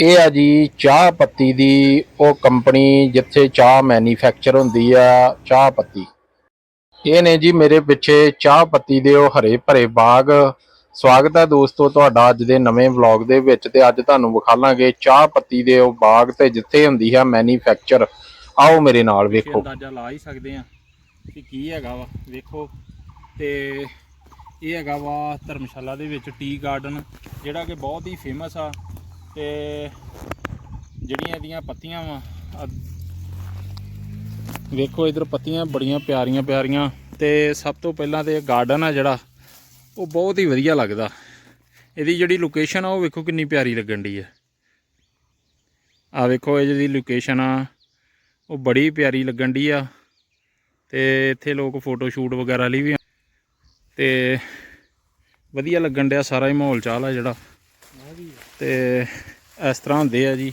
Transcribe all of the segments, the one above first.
ਇਹ ਆ ਜੀ ਚਾਹ ਪੱਤੀ ਦੀ ਉਹ ਕੰਪਨੀ ਜਿੱਥੇ ਚਾਹ ਮੈਨੂਫੈਕਚਰ ਹੁੰਦੀ ਆ ਚਾਹ ਪੱਤੀ। ਇਹ ਨੇ ਜੀ ਮੇਰੇ ਪਿੱਛੇ ਚਾਹ ਪੱਤੀ ਦੇ ਉਹ ਹਰੇ ਭਰੇ ਬਾਗ। ਸਵਾਗਤ ਹੈ ਦੋਸਤੋ ਤੁਹਾਡਾ ਅੱਜ ਦੇ ਨਵੇਂ ਵਲੌਗ ਦੇ ਵਿੱਚ ਤੇ ਅੱਜ ਤੁਹਾਨੂੰ ਵਿਖਾਲਾਂਗੇ ਚਾਹ ਪੱਤੀ ਦੇ ਉਹ ਬਾਗ ਤੇ ਜਿੱਥੇ ਹੁੰਦੀ ਆ ਮੈਨੂਫੈਕਚਰ ਆਓ ਮੇਰੇ ਨਾਲ ਵੇਖੋ। ਅੰਦਾਜ਼ਾ ਲਾ ਹੀ ਸਕਦੇ ਆ ਕਿ ਕੀ ਹੈਗਾ ਵਾ। ਵੇਖੋ ਤੇ ਇਹ ਹੈਗਾ ਵਾ ਧਰਮਸ਼ਾਲਾ ਦੇ ਵਿੱਚ ਟੀ ਗਾਰਡਨ ਜਿਹੜਾ ਕਿ ਬਹੁਤ ਹੀ ਫੇਮਸ ਆ। ਤੇ ਜਿਹੜੀਆਂ ਇਹਦੀਆਂ ਪੱਤੀਆਂ ਵਾ ਵੇਖੋ ਇਧਰ ਪੱਤੀਆਂ ਬੜੀਆਂ ਪਿਆਰੀਆਂ ਪਿਆਰੀਆਂ ਤੇ ਸਭ ਤੋਂ ਪਹਿਲਾਂ ਤੇ ਗਾਰਡਨ ਆ ਜਿਹੜਾ, ਉਹ ਬਹੁਤ ਹੀ ਵਧੀਆ ਲੱਗਦਾ। ਇਹਦੀ ਜਿਹੜੀ ਲੋਕੇਸ਼ਨ ਆ, ਉਹ ਵੇਖੋ ਕਿੰਨੀ ਪਿਆਰੀ ਲੱਗਣ ਦੀ ਹੈ ਆ ਵੇਖੋ ਇਹ ਜਿਹੜੀ ਲੋਕੇਸ਼ਨ ਆ, ਉਹ ਬੜੀ ਪਿਆਰੀ ਲੱਗਣ ਦੀ ਆ। ਤੇ ਇੱਥੇ ਲੋਕ ਫੋਟੋ ਸ਼ੂਟ ਵਗੈਰਾ ਲਈ ਵੀ ਆ- ਤੇ ਵਧੀਆ ਲੱਗਣ ਡਿਆ ਸਾਰਾ ਹੀ ਮਾਹੌਲ ਚਾਲ ਆ ਜਿਹੜਾ। ਤੇ ਇਸ ਤਰ੍ਹਾਂ ਹੁੰਦੇ ਆ ਜੀ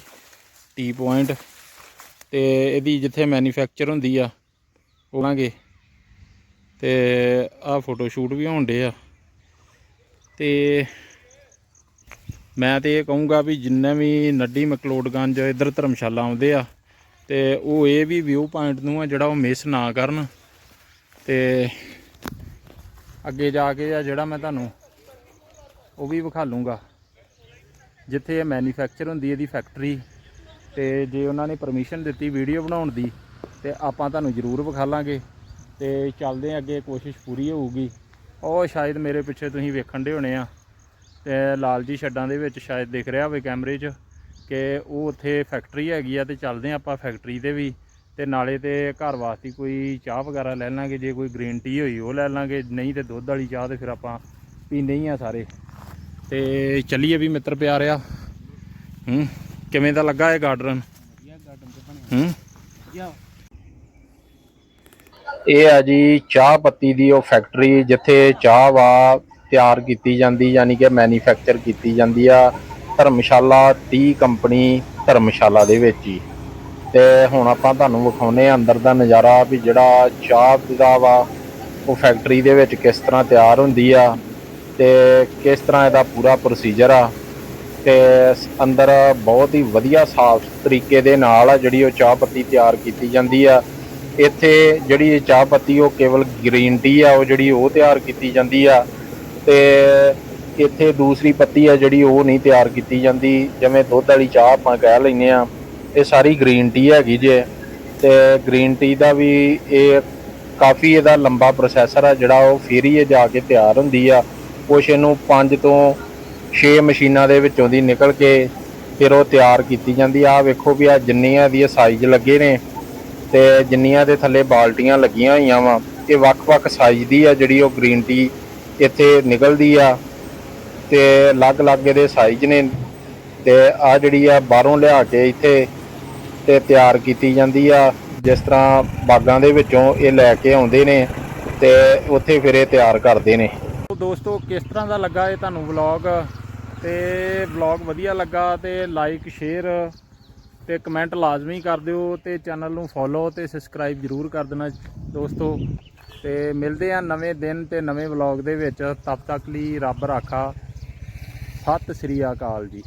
ਟੀ ਪੁਆਇੰਟ ਤੇ ਇਹਦੀ ਜਿੱਥੇ ਮੈਨੂਫੈਕਚਰ ਹੁੰਦੀ ਆ ਹੋਵਾਂਗੇ ਤੇ ਆਹ ਫੋਟੋ ਸ਼ੂਟ ਵੀ ਹੋਣ ਡੇ ਆ। ਤੇ ਮੈਂ ਤੇ ਇਹ ਕਹੂੰਗਾ ਵੀ ਜਿੰਨੇ ਵੀ ਨੱਡੀ ਮਕਲੋਡਗੰਜ ਇੱਧਰ ਧਰਮਸ਼ਾਲਾ ਆਉਂਦੇ ਆ, ਤੇ ਉਹ ਇਹ ਵੀ ਵਿਊ ਪੁਆਇੰਟ ਨੂੰ ਆ ਜਿਹੜਾ ਉਹ ਮਿਸ ਨਾ ਕਰਨ। ਤੇ ਅੱਗੇ ਜਾ ਕੇ ਆ ਜਿਹੜਾ ਮੈਂ ਤੁਹਾਨੂੰ ਉਹ ਵੀ ਵਿਖਾ ਲੂੰਗਾ। ਜਿੱਥੇ ਇਹ ਮੈਨੂਫੈਕਚਰ ਹੁੰਦੀ ਇਹਦੀ ਫੈਕਟਰੀ ਤੇ ਜੇ ਉਹਨਾਂ ਨੇ ਪਰਮਿਸ਼ਨ ਦਿੱਤੀ ਵੀਡੀਓ ਬਣਾਉਣ ਦੀ, ਤੇ ਆਪਾਂ ਤੁਹਾਨੂੰ ਜ਼ਰੂਰ ਵਿਖਾ ਲਾਂਗੇ। ਤੇ ਚੱਲਦੇ ਹਾਂ ਅੱਗੇ, ਕੋਸ਼ਿਸ਼ ਪੂਰੀ ਹੋਊਗੀ। ਉਹ ਸ਼ਾਇਦ ਮੇਰੇ ਪਿੱਛੇ ਤੁਸੀਂ ਵੇਖਣ ਦੇ ਹੋਣੇ ਆ। ਤੇ ਲਾਲ ਜੀ ਛੱਡਾਂ ਦੇ ਵਿੱਚ ਸ਼ਾਇਦ ਦਿਖ ਰਿਹਾ ਹੋਵੇ ਕੈਮਰੇ 'ਚ ਕਿ ਉਹ ਉੱਥੇ ਫੈਕਟਰੀ ਹੈਗੀ ਆ ਤੇ ਚੱਲਦੇ ਆ ਆਪਾਂ ਫੈਕਟਰੀ ਤੇ ਵੀ। ਤੇ ਨਾਲੇ ਤੇ ਘਰ ਵਾਸਤੇ ਕੋਈ ਚਾਹ ਵਗੈਰਾ ਲੈ ਲਾਂਗੇ, ਜੇ ਕੋਈ ਗ੍ਰੀਨ ਟੀ ਹੋਈ ਉਹ ਲੈ ਲਾਂਗੇ। ਨਹੀਂ ਤੇ ਦੁੱਧ ਵਾਲੀ ਚਾਹ ਤੇ ਫਿਰ ਆਪਾਂ ਪੀਂਦੇ ਹੀ ਆ ਸਾਰੇ। ਤੇ ਚੱਲੀਏ ਵੀ ਮਿੱਤਰ ਪਿਆਰਿਆ। ਹੂੰ ਕਿਵੇਂ ਦਾ ਲੱਗਾ ਇਹ ਗਾਰਡਨ ਹੂੰ। ਇਹ ਆ ਜੀ ਚਾਹ ਪੱਤੀ ਦੀ ਉਹ ਫੈਕਟਰੀ ਜਿੱਥੇ ਚਾਹ ਵਾ ਤਿਆਰ ਕੀਤੀ ਜਾਂਦੀ ਯਾਨੀ ਕਿ ਮੈਨੂਫੈਕਚਰ ਕੀਤੀ ਜਾਂਦੀ ਆ ਧਰਮਸ਼ਾਲਾ ਟੀ ਕੰਪਨੀ ਧਰਮਸ਼ਾਲਾ ਦੇ ਵਿੱਚ ਹੀ ਤੇ ਹੁਣ ਆਪਾਂ ਤੁਹਾਨੂੰ ਵਿਖਾਉਨੇ ਆ ਅੰਦਰ ਦਾ ਨਜ਼ਾਰਾ ਵੀ ਜਿਹੜਾ ਚਾਹ ਦਾ ਵਾ ਉਹ ਫੈਕਟਰੀ ਦੇ ਵਿੱਚ ਕਿਸ ਤਰ੍ਹਾਂ ਤਿਆਰ ਹੁੰਦੀ ਆ। ਤੇ ਕਿਸ ਤਰ੍ਹਾਂ ਇਹਦਾ ਪੂਰਾ ਪ੍ਰੋਸੀਜਰ ਆ ਤੇ ਅੰਦਰ ਬਹੁਤ ਹੀ ਵਧੀਆ ਸਾਫ਼ ਤਰੀਕੇ ਦੇ ਨਾਲ ਆ ਜਿਹੜੀ ਉਹ ਚਾਹ ਪੱਤੀ ਤਿਆਰ ਕੀਤੀ ਜਾਂਦੀ ਆ। ਇੱਥੇ ਜਿਹੜੀ ਚਾਹ ਪੱਤੀ ਉਹ ਕੇਵਲ ਗ੍ਰੀਨ ਟੀ ਆ, ਉਹ ਜਿਹੜੀ ਉਹ ਤਿਆਰ ਕੀਤੀ ਜਾਂਦੀ ਆ ਤੇ ਇੱਥੇ ਦੂਸਰੀ ਪੱਤੀ ਆ ਜਿਹੜੀ ਉਹ ਨਹੀਂ ਤਿਆਰ ਕੀਤੀ ਜਾਂਦੀ, ਜਿਵੇਂ ਦੁੱਧ ਵਾਲੀ ਚਾਹ ਆਪਾਂ ਕਹਿ ਲੈਂਦੇ ਆ, ਇਹ ਸਾਰੀ ਗ੍ਰੀਨ ਟੀ ਹੈਗੀ ਜੇ ਤੇ ਗ੍ਰੀਨ ਟੀ ਦਾ ਵੀ ਇਹ ਕਾਫੀ ਇਹਦਾ ਲੰਬਾ ਪ੍ਰੋਸੈਸਰ ਆ ਜਿਹੜਾ ਉਹ ਫਿਰ ਹੀ ਇਹ ਜਾ ਕੇ ਤਿਆਰ ਹੁੰਦੀ ਆ। ਕੁਛ ਇਹਨੂੰ 5 ਤੋਂ 6 ਮਸ਼ੀਨਾਂ ਦੇ ਵਿੱਚੋਂ ਦੀ ਨਿਕਲ ਕੇ ਫਿਰ ਉਹ ਤਿਆਰ ਕੀਤੀ ਜਾਂਦੀ ਆ। ਆਹ ਵੇਖੋ ਵੀ ਆ ਜਿੰਨੀਆਂ ਦੀ ਸਾਈਜ਼ ਲੱਗੇ ਨੇ ਤੇ ਜਿੰਨੀਆਂ ਦੇ ਥੱਲੇ ਬਾਲਟੀਆਂ ਲੱਗੀਆਂ ਹੋਈਆਂ ਵਾ, ਇਹ ਵੱਖ-ਵੱਖ ਸਾਈਜ਼ ਦੀ ਆ ਜਿਹੜੀ ਉਹ ਗ੍ਰੀਨ ਟੀ ਇੱਥੇ ਨਿਕਲਦੀ ਆ ਤੇ ਅਲੱਗ-ਅਲੱਗ ਇਹਦੇ ਸਾਈਜ਼ ਨੇ ਤੇ ਆ ਜਿਹੜੀ ਆ ਬਾਹਰੋਂ ਲਿਆ ਕੇ ਇੱਥੇ ਤੇ ਤਿਆਰ ਕੀਤੀ ਜਾਂਦੀ ਆ। ਜਿਸ ਤਰ੍ਹਾਂ ਬਾਗਾਂ ਦੇ ਵਿੱਚੋਂ ਇਹ ਲੈ ਕੇ ਆਉਂਦੇ ਨੇ ਤੇ ਉੱਥੇ ਫਿਰ ਇਹ ਤਿਆਰ ਕਰਦੇ ਨੇ। ਤੋ ਦੋਸਤੋ, ਕਿਸ ਤਰ੍ਹਾਂ ਦਾ ਲੱਗਾ ਇਹ ਤੁਹਾਨੂੰ ਵਲੌਗ ਤੇ ਵਲੌਗ ਵਧੀਆ ਲੱਗਾ ਤੇ ਲਾਈਕ ਸ਼ੇਅਰ ਤੇ ਕਮੈਂਟ ਲਾਜ਼ਮੀ ਕਰ ਦਿਓ ਤੇ ਚੈਨਲ ਨੂੰ ਫੋਲੋ ਤੇ ਸਬਸਕ੍ਰਾਈਬ ਜਰੂਰ ਕਰ ਦੇਣਾ ਦੋਸਤੋ। ਤੇ ਮਿਲਦੇ ਆ ਨਵੇਂ ਦਿਨ ਤੇ ਨਵੇਂ ਵਲੌਗ ਦੇ ਵਿੱਚ। ਤਦ ਤੱਕ ਲਈ ਰੱਬ ਰਾਖਾ। ਸਤਿ ਸ੍ਰੀ ਅਕਾਲ ਜੀ।